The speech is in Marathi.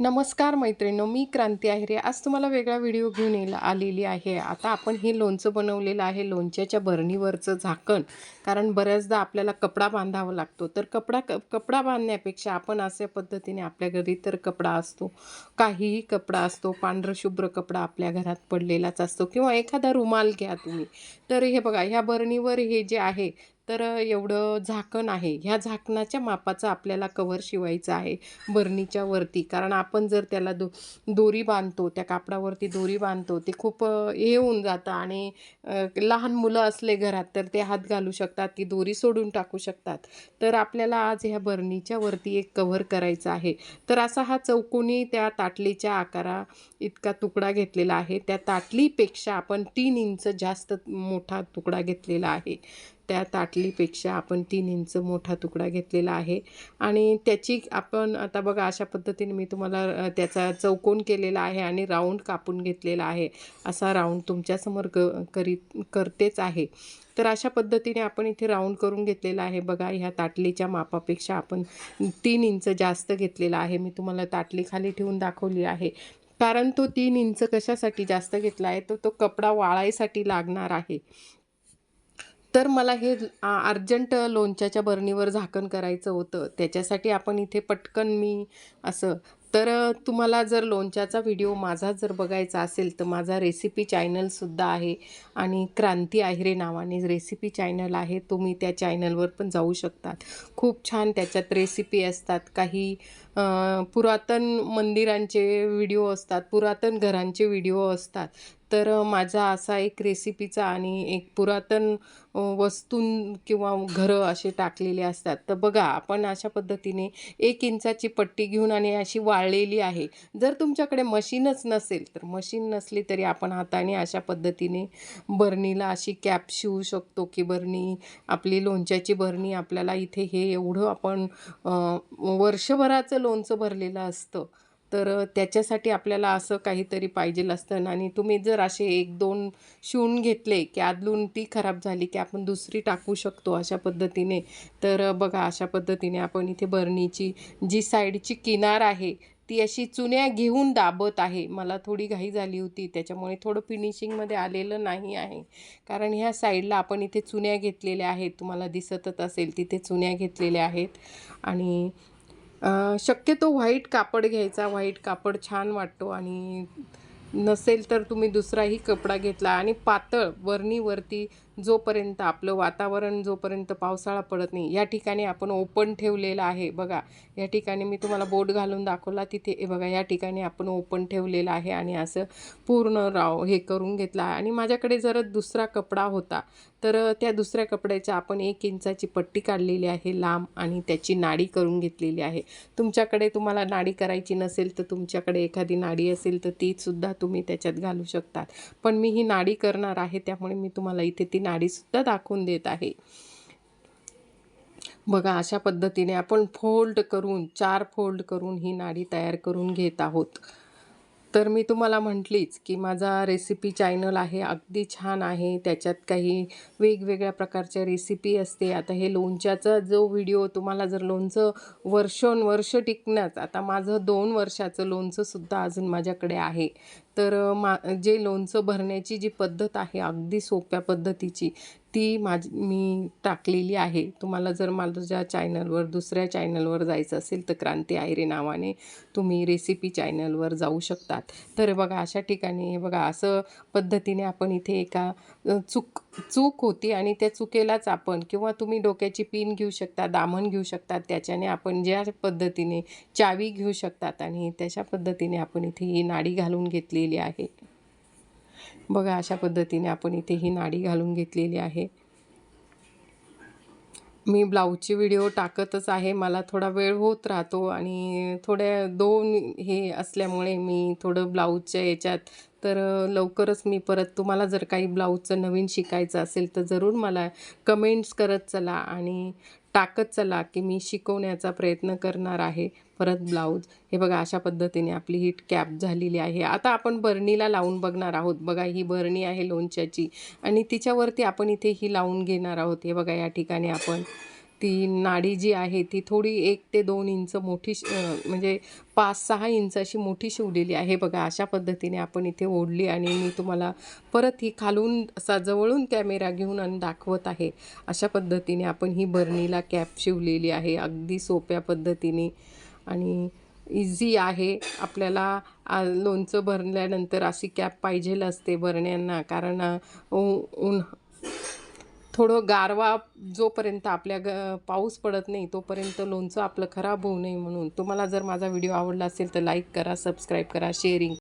नमस्कार मैत्रिणींनो मी क्रांती आहेरे. आज तुम्हाला वेगळा व्हिडिओ घेऊन येईल आलेली आहे. आता आपण हे लोणचं बनवलेलं आहे लोणच्याच्या बरणीवरचं झाकण. कारण बऱ्याचदा आपल्याला कपडा बांधावा लागतो. तर कपडा क कपडा बांधण्यापेक्षा आपण अशा पद्धतीने आपल्या घरी तर कपडा असतो. काहीही कपडा असतो पांढरशुभ्र कपडा आपल्या घरात पडलेलाच असतो. किंवा एखादा रुमाल घ्या तुम्ही. तर हे बघा ह्या बरणीवर हे जे आहे तर एवढं झाकण आहे. ह्या झाकणाच्या मापाचं आपल्याला कवर शिवायचं आहे बरणीच्या वरती. कारण आपण जर त्याला दो दोरी बांधतो त्या कापडावरती दोरी बांधतो ते खूप हे होऊन जातं. आणि लहान मुलं असले घरात तर ते हात घालू शकतात ती दोरी सोडून टाकू शकतात. तर आपल्याला आज ह्या बरणीच्या वरती एक कव्हर करायचं आहे. तर असा हा चौकोनी त्या ताटलीच्या आकारा इतका तुकडा घेतलेला आहे. त्या ताटलीपेक्षा आपण तीन इंच जास्त मोठा तुकडा घेतलेला आहे. त्या ताटलीपेक्षा आपण तीन इंच मोठा तुकडा घेतलेला आहे. आणि त्याची आपण आता बघा अशा पद्धतीने मी तुम्हाला त्याचा चौकोन केलेला आहे आणि राऊंड कापून घेतलेला आहे. असा राऊंड तुमच्यासमोर क करीत करतेच आहे. तर अशा पद्धतीने आपण इथे राऊंड करून घेतलेला आहे. बघा ह्या ताटलीच्या मापापेक्षा आपण तीन इंच जास्त घेतलेला आहे. मी तुम्हाला ताटली खाली ठेवून दाखवली आहे. कारण तो तीन इंच कशासाठी जास्त घेतला आहे? तर तो कपडा वाळायसाठी लागणार आहे. तर मला हे अर्जंट लोणच्याच्या बरणीवर झाकण करायचं होतं. त्याच्यासाठी आपण इथे पटकन मी असं तर तुम्हाला जर लोणच्याचा व्हिडिओ माझा जर बघायचा असेल तर माझा रेसिपी चॅनलसुद्धा आहे आणि क्रांती आहिरे नावाने रेसिपी चॅनल आहे तुम्ही त्या चॅनलवर पण जाऊ शकतात. खूप छान त्याच्यात रेसिपी असतात. काही पुरातन मंदिरांचे व्हिडिओ असतात पुरातन घरांचे व्हिडिओ असतात. तर माझा असा एक रेसिपीचा आणि एक पुरातन अ, वस्तूं किंवा घरं असे टाकलेले असतात. तर बघा आपण अशा पद्धतीने एक इंचाची पट्टी घेऊन आणि अशी वाळलेली आहे. जर तुमच्याकडे मशीनच नसेल तर मशीन नसली तरी आपण हाताने अशा पद्धतीने बरणीला अशी कॅप शिवू शकतो की बरणी आपली लोणच्याची बरणी आपल्याला इथे हे एवढं आपण वर्षभराचं लोणचं भरलेलं असतं. तर त्याच्यासाठी आपल्याला असं काहीतरी पाहिजेल असतं. आणि तुम्ही जर असे एक दोन शिवून घेतले की आदलून ती खराब झाली की आपण दुसरी टाकू शकतो अशा पद्धतीने तर बघा अशा पद्धतीने आपण इथे बरणीची जी साईडची किनार आहे ती अशी चुन्या घेऊन दाबत आहे. मला थोडी घाई झाली होती त्याच्यामुळे थोडं फिनिशिंगमध्ये आलेलं नाही आहे. कारण ह्या साईडला आपण इथे चुन्या घेतलेल्या आहेत. तुम्हाला दिसतच असेल तिथे चुन्या घेतलेल्या आहेत. आणि शक्यतो व्हाईट कापड घ्यायचा व्हाईट कापड छान वाटतो आणि नसेल तर तुम्ही दुसराही कपडा घेतला आणि पातळ वरणीवरती जोपर्यंत आपलं वातावरण जोपर्यंत पावसाळा पडत नाही या ठिकाणी आपण ओपन ठेवलेलं आहे. बघा या ठिकाणी मी तुम्हाला बोट घालून दाखवला. तिथे हे बघा या ठिकाणी आपण ओपन ठेवलेलं आहे आणि असं पूर्ण राव हे करून घेतला. आणि माझ्याकडे जर दुसरा कपडा होता तर त्या दुसऱ्या कपड्याच्या आपण एक इंचाची पट्टी काढलेली आहे लांब आणि त्याची नाडी करून घेतलेली आहे. तुमच्याकडे तुम्हाला नाडी करायची नसेल तर तुमच्याकडे एखादी नाडी असेल तर तीसुद्धा तुम्ही त्याच्यात घालू शकतात पण मी ही नाडी करणार आहे त्यामुळे मी तुम्हाला इथे ती नाडीसुद्धा दाखवून देत आहे. बघा अशा पद्धतीने आपण फोल्ड करून चार फोल्ड करून ही नाडी तयार करून घेत आहोत. तर मी तुम्हाला म्हटलीच की माझा रेसिपी चॅनल आहे अगदी छान आहे. त्याच्यात काही वेगवेगळ्या प्रकारच्या रेसिपी असते. आता हे लोणच्याचा जो व्हिडिओ तुम्हाला जर लोणचं वर्षोनवर्ष टिकण्यात आता माझं दोन वर्षाचं लोणचंसुद्धा अजून माझ्याकडे आहे. तर मा जे लोणचं भरण्याची जी पद्धत आहे अगदी सोप्या पद्धतीची ती माझ मी टाकलेली आहे. तुम्हाला जर माझ्या चॅनलवर दुसऱ्या चॅनलवर जायचं असेल तर क्रांती आयरे नावाने तुम्ही रेसिपी चॅनलवर जाऊ शकतात. तर बघा अशा ठिकाणी बघा असं पद्धतीने आपण इथे एका चूक चूक होती आणि त्या चुकेलाच आपण किंवा तुम्ही डोक्याची पिन घेऊ शकता दामण घेऊ शकतात त्याच्याने आपण ज्या पद्धतीने चावी घेऊ शकतात आणि तशा पद्धतीने आपण इथे ही नाडी घालून घेतलेली आहे. बघा अशा पद्धतीने आपण इथे ही नाडी घालून घेतलेली आहे. मी ब्लाऊजचे व्हिडिओ टाकतच आहे. मला थोडा वेळ होत राहतो आणि थोड्या दोन हे असल्यामुळे मी थोडं ब्लाऊजच्या याच्यात तर लवकरच मी परत तुम्हाला जर काही ब्लाऊजचं नवीन शिकायचं असेल तर जरूर मला कमेंट्स करत चला आणि टाकत चला की मी शिकवण्याचा प्रयत्न करणार आहे परत ब्लाऊज. हे बघा अशा पद्धतीने आपली ही कॅप झालेली आहे. आता आपण बरणीला लावून बघणार आहोत. बघा ही बरणी आहे लोणच्याची आणि तिच्यावरती आपण इथे ही लावून घेणार आहोत. हे बघा या ठिकाणी आपण ती नाडी जी आहे ती थोडी एक ते दोन इंच मोठी म्हणजे पाच सहा इंच अशी मोठी शिवलेली आहे. बघा अशा पद्धतीने आपण इथे ओढली आणि मी तुम्हाला परत ही खालून असा जवळून कॅमेरा घेऊन आणि दाखवत आहे. अशा पद्धतीने आपण ही बरणीला कॅप शिवलेली आहे अगदी सोप्या पद्धतीने. आणि इझी आहे. आपल्याला लोणचं भरल्यानंतर अशी कॅप पाहिजेल असते बरण्यांना कारण अ, उ- ऊन थोडं गारवा जोपर्यंत आपल्या ग पाऊस पडत नाही तोपर्यंत लोणचं आपलं खराब होऊ नये म्हणून. तुम्हाला जर माझा व्हिडिओ आवडला असेल तर लाईक करा सबस्क्राईब करा शेअरिंग